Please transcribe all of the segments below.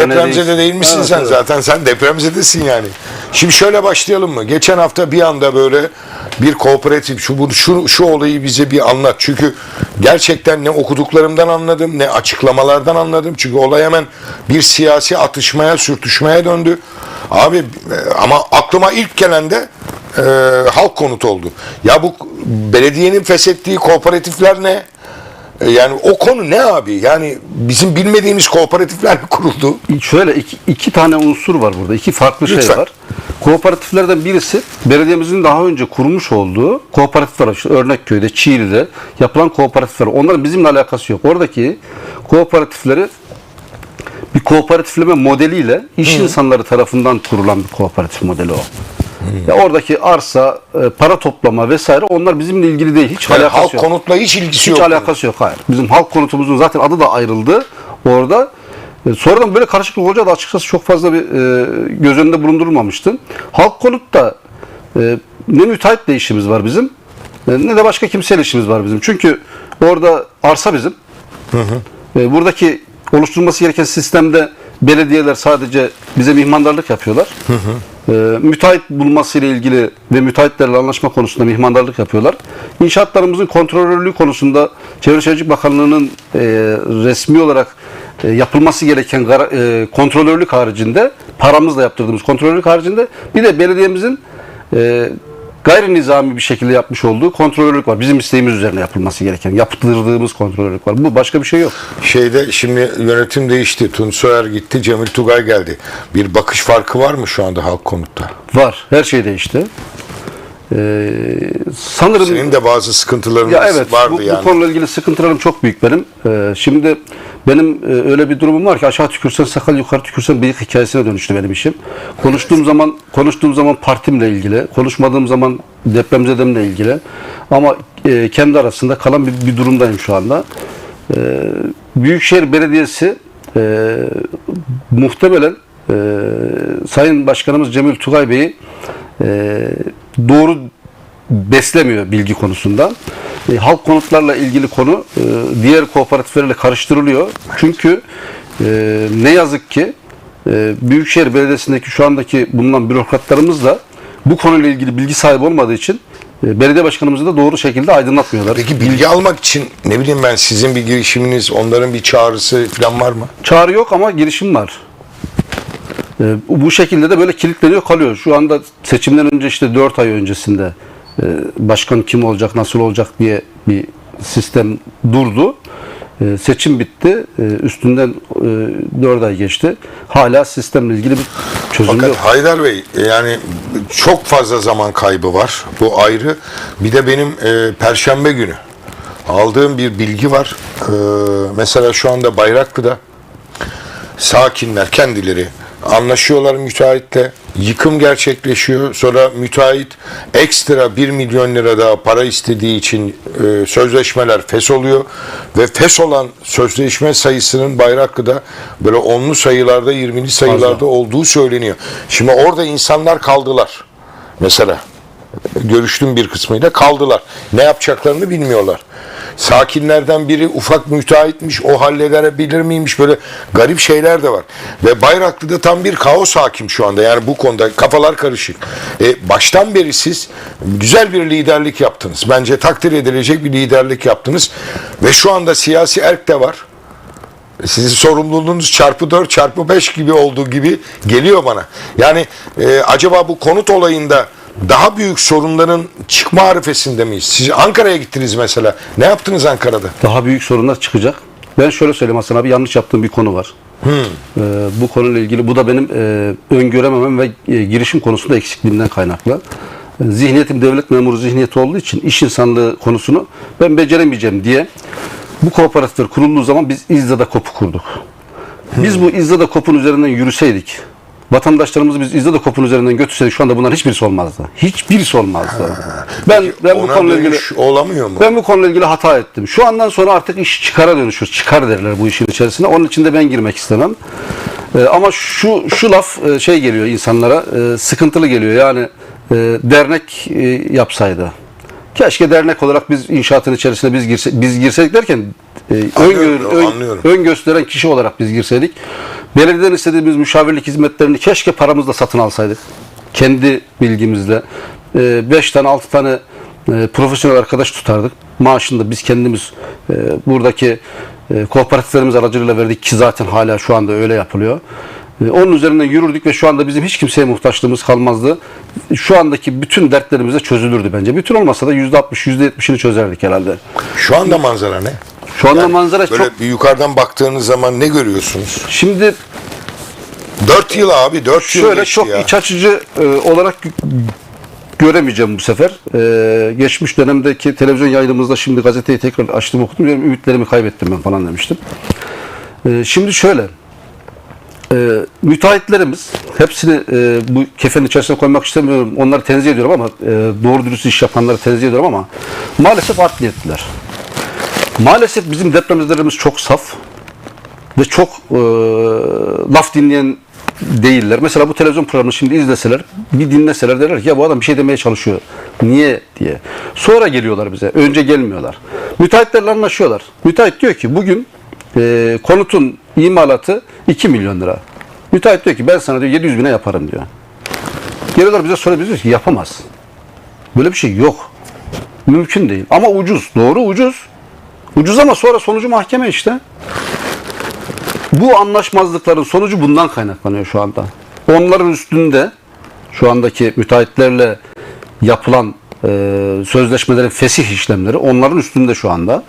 Depremzede değil misin Evet, sen evet. zaten? Sen depremzedesin yani. Şimdi şöyle başlayalım mı? Geçen hafta bir anda böyle bir kooperatif şu bu- şu şu olayı bize bir anlat. Çünkü gerçekten ne okuduklarımdan anladım ne açıklamalardan anladım. Çünkü olay hemen bir siyasi atışmaya, sürtüşmeye döndü. Abi e, ama aklıma ilk gelen de e, halk konut oldu. Ya bu belediyenin feshettiği kooperatifler ne? E, Yani o konu ne abi? Yani bizim bilmediğimiz kooperatifler mi kuruldu? Şöyle iki, iki tane unsur var burada. iki farklı Lütfen. şey var. Kooperatiflerden birisi belediyemizin daha önce kurmuş olduğu kooperatifler var. İşte Örnekköy'de, Çiğli'de yapılan kooperatifler. Onların bizimle alakası yok. Oradaki kooperatifleri bir kooperatifleme modeliyle iş insanları tarafından kurulan bir kooperatif modeli o. Ya oradaki arsa, e, para toplama vesaire onlar bizimle ilgili değil. Hiç Yani alakası halk yok. konutla hiç ilgisi Hiç yok. alakası yok hayır. Bizim halk konutumuzun zaten adı da ayrıldı orada. E, Sonradan böyle karışıklık olunca da açıkçası çok fazla bir e, göz önünde bulundurulmamıştı. Halk konutta e, ne müteahhitle işimiz var bizim e, ne de başka kimseyle işimiz var bizim. Çünkü orada arsa bizim. E, buradaki oluşturulması gereken sistemde belediyeler sadece bize mihmandarlık yapıyorlar. E, müteahhit bulması ile ilgili ve müteahhitlerle anlaşma konusunda mihmandarlık yapıyorlar. İnşaatlarımızın kontrolörlüğü konusunda Çevre Şehircilik Bakanlığı'nın e, resmi olarak e, yapılması gereken e, kontrolörlük haricinde paramızla yaptırdığımız kontrolörlük haricinde bir de belediyemizin e, gayri nizami bir şekilde yapmış olduğu kontrolörlük var. Bizim isteğimiz üzerine yapılması gereken, yaptırdığımız kontrolörlük var. Bu başka bir şey yok. Şeyde şimdi yönetim değişti. Tunç Soyer gitti. Cemil Tugay geldi. Bir bakış farkı var mı şu anda halk konutta? Var. Her şey değişti. Ee, sanırım Senin de bazı sıkıntıların ya evet vardı bu, yani. bu konuyla ilgili sıkıntılarım çok büyük benim. Ee, şimdi benim e, öyle bir durumum var ki aşağı tükürsen sakal yukarı tükürsen bıyık hikayesine dönüştü benim işim. Konuştuğum zaman konuştuğum zaman partimle ilgili, konuşmadığım zaman depremzedemle ilgili ama e, kendi arasında kalan bir, bir durumdayım şu anda. Ee, Büyükşehir Belediyesi e, muhtemelen e, Sayın Başkanımız Cemil Tugay Bey'i e, doğru beslemiyor bilgi konusunda. E, halk konutlarla ilgili konu e, diğer kooperatiflerle karıştırılıyor. Çünkü e, ne yazık ki e, Büyükşehir Belediyesi'ndeki şu andaki bulunan bürokratlarımız da bu konuyla ilgili bilgi sahibi olmadığı için e, belediye başkanımızı da doğru şekilde aydınlatmıyorlar. Peki bilgi almak için ne bileyim ben sizin bir girişiminiz, onların bir çağrısı falan var mı? Çağrı yok ama girişim var. Ee, bu şekilde de böyle kilitleniyor kalıyor. Şu anda seçimden önce işte 4 ay öncesinde e, başkan kim olacak, nasıl olacak diye bir sistem durdu. E, seçim bitti. E, üstünden e, 4 ay geçti. Hala sistemle ilgili bir çözüm Fakat yok. Haydar Bey yani çok fazla zaman kaybı var. Bu ayrı. Bir de benim e, Perşembe günü aldığım bir bilgi var. E, mesela şu anda Bayraklı'da sakinler kendileri anlaşıyorlar müteahhitle. Yıkım gerçekleşiyor. Sonra müteahhit ekstra 1 milyon lira daha para istediği için e, sözleşmeler fes oluyor. Ve fes olan sözleşme sayısının Bayraklı'da böyle onlu sayılarda 20'li sayılarda olduğu söyleniyor. Şimdi orada insanlar kaldılar. Mesela görüştüm bir kısmıyla kaldılar. Ne yapacaklarını bilmiyorlar. Sakinlerden biri ufak müteahhitmiş, o halledebilir miymiş böyle garip şeyler de var. Ve Bayraklı'da tam bir kaos hakim şu anda. Yani bu konuda kafalar karışık. E, baştan beri siz güzel bir liderlik yaptınız. Bence takdir edilecek bir liderlik yaptınız. Ve şu anda siyasi erk de var. Sizin sorumluluğunuz çarpı 4 çarpı 5 gibi olduğu gibi geliyor bana. Yani e, acaba bu konut olayında daha büyük sorunların çıkma arifesinde miyiz? Siz Ankara'ya gittiniz mesela. Ne yaptınız Ankara'da? Daha büyük sorunlar çıkacak. Ben şöyle söyleyeyim Hasan abi yanlış yaptığım bir konu var. Ee, bu konuyla ilgili bu da benim e, öngörememem ve e, girişim konusunda eksikliğimden kaynaklı. E, Zihniyetim devlet memuru zihniyeti olduğu için iş insanlığı konusunu ben beceremeyeceğim diye bu kooperatifler kurulduğu zaman biz İzza'da kopu kurduk. Biz bu İzza'da kopun üzerinden yürüseydik, vatandaşlarımızı biz İzza'da kopun üzerinden götürseydik şu anda bunların hiçbirisi olmazdı. Hiçbirisi olmazdı. Ben ben bu konuyla ilgili olamıyor mu? ben bu konuyla ilgili hata ettim. Şu andan sonra artık iş çıkara dönüşür. Çıkar derler bu işin içerisine. Onun için de ben girmek istemem. Ee, ama şu şu laf e, şey geliyor insanlara e, sıkıntılı geliyor. Yani e, dernek e, yapsaydı. Keşke dernek olarak biz inşaatın içerisine biz girse, biz girseydik derken e, ön, Anlıyorum, ön- anlıyorum. ön gösteren kişi olarak biz girseydik. Belediyeden istediğimiz müşavirlik hizmetlerini keşke paramızla satın alsaydık. Kendi bilgimizle. 5 tane 6 tane e, profesyonel arkadaş tutardık. Maaşını da biz kendimiz e, buradaki e, kooperatiflerimiz aracılığıyla verdik ki zaten hala şu anda öyle yapılıyor. E, Onun üzerinden yürürdük ve şu anda bizim hiç kimseye muhtaçlığımız kalmazdı. Şu andaki bütün dertlerimiz de çözülürdü bence. Bütün olmasa da %60, %70'ini çözerdik herhalde. Şu anda manzara ne? Şu anda manzara Böyle çok... yukarıdan baktığınız zaman ne görüyorsunuz? Şimdi 4 yıl abi 4 yıl şöyle çok ya. iç açıcı e, olarak gö- göremeyeceğim bu sefer. E, geçmiş dönemdeki televizyon yayınımızda şimdi gazeteyi tekrar açtım okudum. Diyorum, ümitlerimi kaybettim ben falan demiştim. E, şimdi şöyle e, müteahhitlerimiz hepsini e, bu kefenin içerisine koymak istemiyorum. Onları tenzih ediyorum ama e, doğru dürüst iş yapanları tenzih ediyorum ama maalesef art niyetliler. Maalesef bizim depremzedelerimiz çok saf ve çok e, laf dinleyen değiller. Mesela bu televizyon programını şimdi izleseler, bir dinleseler derler ki ya bu adam bir şey demeye çalışıyor. Niye diye. Sonra geliyorlar bize. Önce gelmiyorlar. Müteahhitlerle anlaşıyorlar. Müteahhit diyor ki bugün e, konutun imalatı 2 milyon lira. Müteahhit diyor ki ben sana diyor 700 bine yaparım diyor. Geliyorlar bize biz diyoruz ki yapamaz. Böyle bir şey yok. Mümkün değil. Ama ucuz. Doğru ucuz. Ucuz ama sonra sonucu mahkeme işte. Bu anlaşmazlıkların sonucu bundan kaynaklanıyor şu anda. Onların üstünde şu andaki müteahhitlerle yapılan e, sözleşmelerin fesih işlemleri onların üstünde şu anda.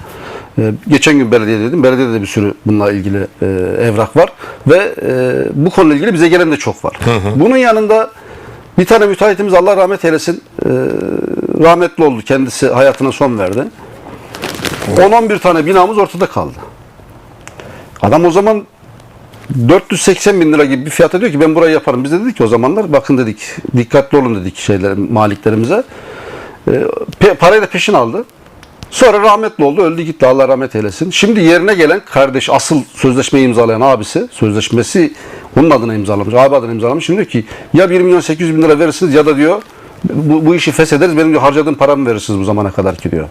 E, geçen gün belediye dedim. Belediyede de bir sürü bununla ilgili e, evrak var ve e, bu konuyla ilgili bize gelen de çok var. Bunun yanında bir tane müteahhitimiz Allah rahmet eylesin e, rahmetli oldu. Kendisi hayatına son verdi. 10-11 tane binamız ortada kaldı. Adam o zaman 480 bin lira gibi bir fiyata diyor ki ben burayı yaparım. Biz de dedik ki o zamanlar bakın dedik dikkatli olun dedik şeyler maliklerimize. E, pe- parayı da peşin aldı. Sonra rahmetli oldu. Öldü gitti. Allah rahmet eylesin. Şimdi yerine gelen kardeş asıl sözleşmeyi imzalayan abisi sözleşmesi onun adına imzalamış. Abi adına imzalamış. Şimdi diyor ki ya 1 milyon 800 bin lira verirsiniz ya da diyor bu, bu işi feshederiz. Benim diyor harcadığım paramı verirsiniz bu zamana kadar ki diyor.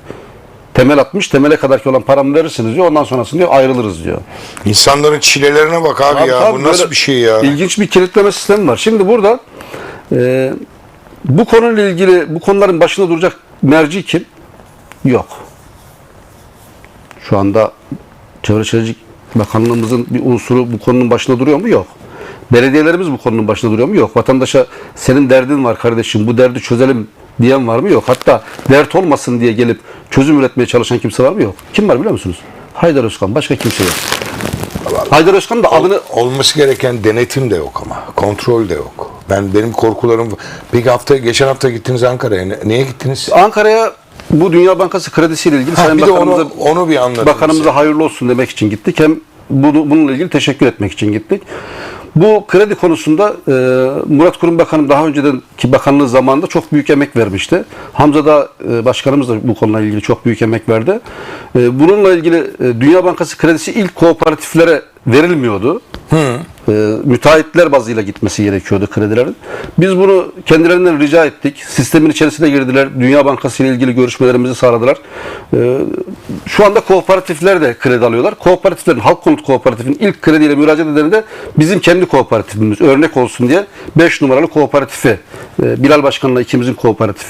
Temel atmış. Temele kadar ki olan paramı verirsiniz diyor. Ondan sonrasını diyor ayrılırız diyor. İnsanların çilelerine bak abi, Tabii, ya. tabii, Bu nasıl bir şey ya? İlginç bir kilitleme sistemi var. Şimdi burada e, bu konuyla ilgili bu konuların başında duracak merci kim? Yok. Şu anda Çevre Şehircilik Bakanlığımızın bir unsuru bu konunun başında duruyor mu? Yok. Belediyelerimiz bu konunun başında duruyor mu? Yok. Vatandaşa senin derdin var kardeşim bu derdi çözelim diyen var mı? Yok. Hatta dert olmasın diye gelip çözüm üretmeye çalışan kimse var mı? Yok. Kim var biliyor musunuz? Haydar Özkan. Başka kimse yok. Haydar Özkan da adını Olması gereken denetim de yok ama. Kontrol de yok. Ben benim korkularım Peki hafta geçen hafta gittiniz Ankara'ya. Neye gittiniz? Ankara'ya bu Dünya Bankası kredisiyle ilgili Ha, Sayın bir de Bakanımıza, onu, onu bir anlatın. Bakanımıza hayırlı olsun demek için gittik. Hem bunu, bununla ilgili teşekkür etmek için gittik. Bu kredi konusunda e, Murat Kurum Bakanım daha önceden ki bakanlığı zamanında çok büyük emek vermişti. Hamza da e, başkanımız da bu konuyla ilgili çok büyük emek verdi. E, bununla ilgili e, Dünya Bankası kredisi ilk kooperatiflere verilmiyordu. E, müteahhitler bazıyla gitmesi gerekiyordu kredilerin. Biz bunu kendilerinden rica ettik. Sistemin içerisine girdiler. Dünya Bankası ile ilgili görüşmelerimizi sağladılar. E, şu anda kooperatifler de kredi alıyorlar. Kooperatiflerin, Halk Konut Kooperatifinin ilk krediyle müracaat edeni de bizim kendi kooperatifimiz. Örnek olsun diye 5 numaralı kooperatifi, e, Bilal Başkan'la ikimizin kooperatifi